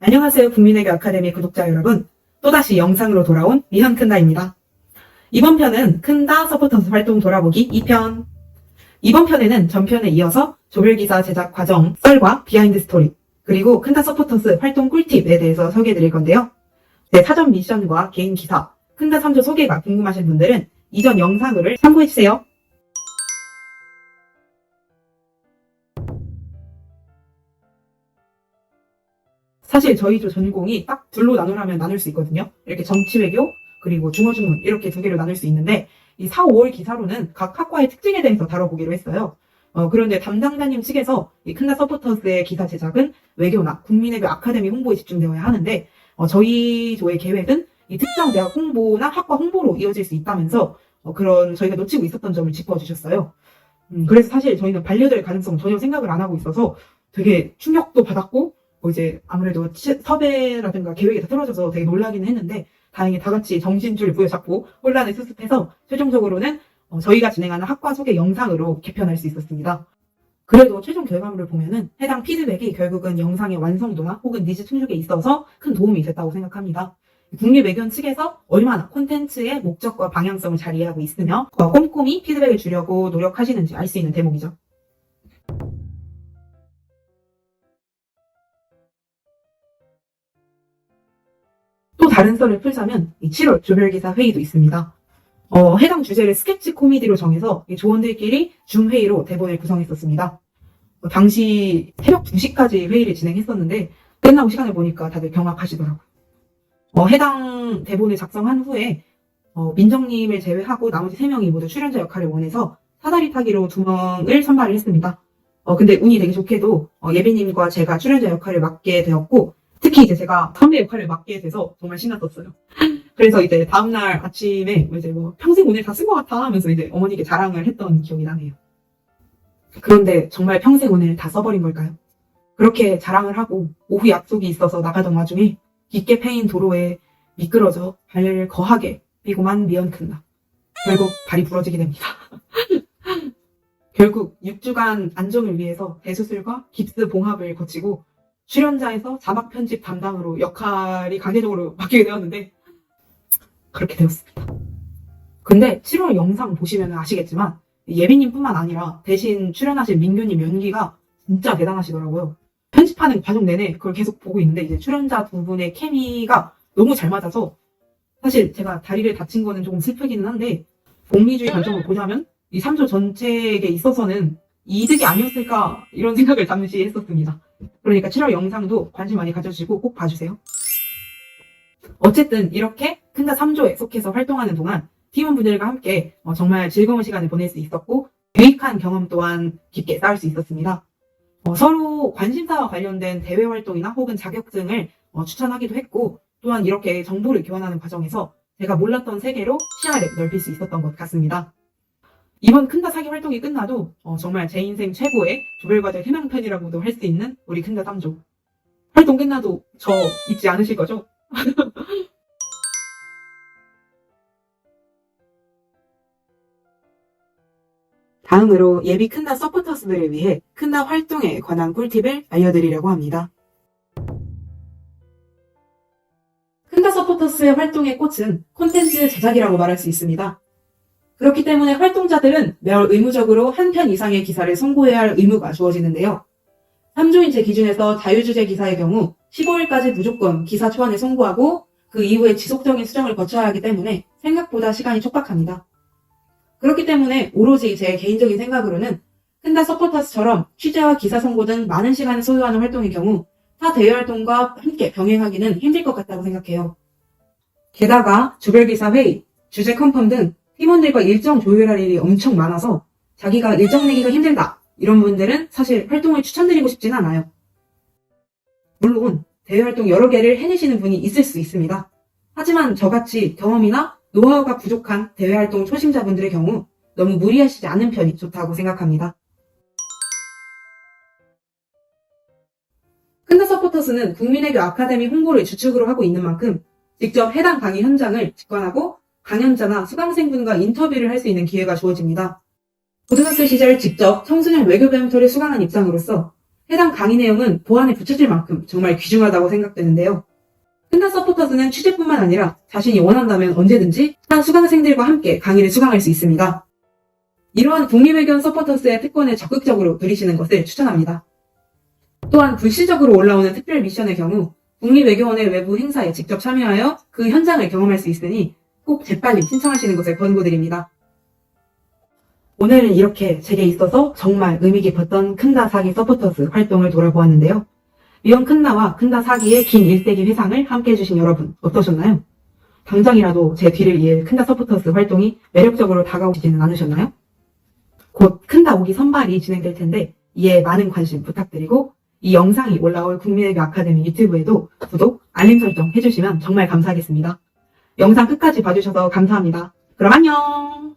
안녕하세요 국민외교 아카데미 구독자 여러분. 또다시 영상으로 돌아온 미현 큰다입니다. 이번 편은 큰다 서포터스 활동 돌아보기 2편. 이번 편에는 전편에 이어서 조별기사 제작 과정 썰과 비하인드 스토리 그리고 큰다 서포터스 활동 꿀팁에 대해서 소개해드릴 건데요. 제 사전 미션과 개인 기사 큰다 3조 소개가 궁금하신 분들은 이전 영상을 참고해주세요 사실 저희 조 전공이 딱 둘로 나누라면 나눌 수 있거든요. 이렇게 정치 외교 그리고 중어중문 이렇게 두 개로 나눌 수 있는데 이 4, 5월 기사로는 각 학과의 특징에 대해서 다뤄보기로 했어요. 어, 그런데 담당자님 측에서 이 큰다 서포터스의 기사 제작은 외교나 국민외교 아카데미 홍보에 집중되어야 하는데 어, 저희 조의 계획은 이 특정 대학 홍보나 학과 홍보로 이어질 수 있다면서 어, 그런 저희가 놓치고 있었던 점을 짚어주셨어요. 음, 그래서 사실 저희는 반려될 가능성 전혀 생각을 안 하고 있어서 되게 충격도 받았고 뭐 이제 아무래도 치- 섭외라든가 계획이 다 틀어져서 되게 놀라기는 했는데 다행히 다 같이 정신줄 부여잡고 혼란을 수습해서 최종적으로는 어, 저희가 진행하는 학과 소개 영상으로 개편할 수 있었습니다. 그래도 최종 결과물을 보면은 해당 피드백이 결국은 영상의 완성도나 혹은 니즈 충족에 있어서 큰 도움이 됐다고 생각합니다. 국립외견 측에서 얼마나 콘텐츠의 목적과 방향성을 잘 이해하고 있으며 어, 꼼꼼히 피드백을 주려고 노력하시는지 알 수 있는 대목이죠. 다른 썰을 풀자면 이 7월 조별기사 회의도 있습니다. 어, 해당 주제를 스케치 코미디로 정해서 이 조원들끼리 줌회의로 대본을 구성했었습니다. 어, 당시 새벽 2시까지 회의를 진행했었는데 끝나고 시간을 보니까 다들 경악하시더라고요. 어, 해당 대본을 작성한 후에 어, 민정님을 제외하고 나머지 3명이 모두 출연자 역할을 원해서 사다리 타기로 두 명을 선발을 했습니다. 어, 근데 운이 되게 좋게도 어, 예비님과 제가 출연자 역할을 맡게 되었고 특히 이제 제가 선배 역할을 맡게 돼서 정말 신났었어요. 그래서 이제 다음날 아침에 이제 뭐 평생 오늘 다 쓴 것 같아 하면서 이제 어머니께 자랑을 했던 기억이 나네요. 그런데 정말 평생 오늘 다 써버린 걸까요? 그렇게 자랑을 하고 오후 약속이 있어서 나가던 와중에 깊게 패인 도로에 미끄러져 발을 거하게 삐고만 미연 큰다. 결국 발이 부러지게 됩니다. 결국 6주간 안정을 위해서 대수술과 깁스 봉합을 거치고 출연자에서 자막 편집 담당으로 역할이 강제적으로 바뀌게 되었는데 그렇게 되었습니다. 근데 7월 영상 보시면 아시겠지만 예빈님뿐만 아니라 대신 출연하신 민규님 연기가 진짜 대단하시더라고요. 편집하는 과정 내내 그걸 계속 보고 있는데 이제 출연자 두 분의 케미가 너무 잘 맞아서 사실 제가 다리를 다친 거는 조금 슬프기는 한데 복리주의 관점으로 보자면 이 3조 전체에 있어서는 이득이 아니었을까 이런 생각을 잠시 했었습니다. 그러니까 7월 영상도 관심 많이 가져주시고 꼭 봐주세요. 어쨌든 이렇게 큰다 3조에 속해서 활동하는 동안 팀원 분들과 함께 어, 정말 즐거운 시간을 보낼 수 있었고 유익한 경험 또한 깊게 쌓을 수 있었습니다. 어, 서로 관심사와 관련된 대외 활동이나 혹은 자격증을 어, 추천하기도 했고 또한 이렇게 정보를 교환하는 과정에서 제가 몰랐던 세계로 시야를 넓힐 수 있었던 것 같습니다. 이번 큰다 사기 활동이 끝나도 어, 정말 제 인생 최고의 조별과제 희망편이라고도 할 수 있는 우리 큰다 3조. 활동 끝나도 저 잊지 않으실 거죠? 다음으로 예비 큰다 서포터스들을 위해 큰다 활동에 관한 꿀팁을 알려드리려고 합니다. 큰다 서포터스의 활동의 꽃은 콘텐츠 제작이라고 말할 수 있습니다. 그렇기 때문에 활동자들은 매월 의무적으로 한 편 이상의 기사를 송고해야 할 의무가 주어지는데요. 3조인 제 기준에서 자유주제 기사의 경우 15일까지 무조건 기사 초안을 송고하고 그 이후에 지속적인 수정을 거쳐야 하기 때문에 생각보다 시간이 촉박합니다. 그렇기 때문에 오로지 제 개인적인 생각으로는 큰다 서포터스처럼 취재와 기사 송고 등 많은 시간을 소요하는 활동의 경우 타 대외 활동과 함께 병행하기는 힘들 것 같다고 생각해요. 게다가 조별기사 회의, 주제 컨펌 등 팀원들과 일정 조율할 일이 엄청 많아서 자기가 일정 내기가 힘들다 이런 분들은 사실 활동을 추천드리고 싶지는 않아요. 물론 대외 활동 여러 개를 해내시는 분이 있을 수 있습니다. 하지만 저같이 경험이나 노하우가 부족한 대외 활동 초심자분들의 경우 너무 무리하시지 않은 편이 좋다고 생각합니다. 큰다 서포터스는 국민외교 아카데미 홍보를 주축으로 하고 있는 만큼 직접 해당 강의 현장을 직관하고 강연자나 수강생분과 인터뷰를 할 수 있는 기회가 주어집니다. 고등학교 시절 직접 청소년 외교 배움터를 수강한 입장으로서 해당 강의 내용은 보안에 붙여질 만큼 정말 귀중하다고 생각되는데요. 큰다 서포터즈는 취재뿐만 아니라 자신이 원한다면 언제든지 타 수강생들과 함께 강의를 수강할 수 있습니다. 이러한 국립외견 서포터스의 특권을 적극적으로 누리시는 것을 추천합니다. 또한 불시적으로 올라오는 특별 미션의 경우 국립외교원의 외부 행사에 직접 참여하여 그 현장을 경험할 수 있으니 꼭 재빨리 신청하시는 것을 권고드립니다. 오늘은 이렇게 제게 있어서 정말 의미 깊었던 큰다 사기 서포터스 활동을 돌아보았는데요. 위험 큰다와 큰다 사기의 긴 일대기 회상을 함께 해주신 여러분 어떠셨나요? 당장이라도 제 뒤를 이을 큰다 서포터스 활동이 매력적으로 다가오지는 않으셨나요? 곧 큰다 오기 선발이 진행될 텐데 이에 많은 관심 부탁드리고 이 영상이 올라올 국민외교 아카데미 유튜브에도 구독, 알림 설정 해주시면 정말 감사하겠습니다. 영상 끝까지 봐주셔서 감사합니다. 그럼 안녕!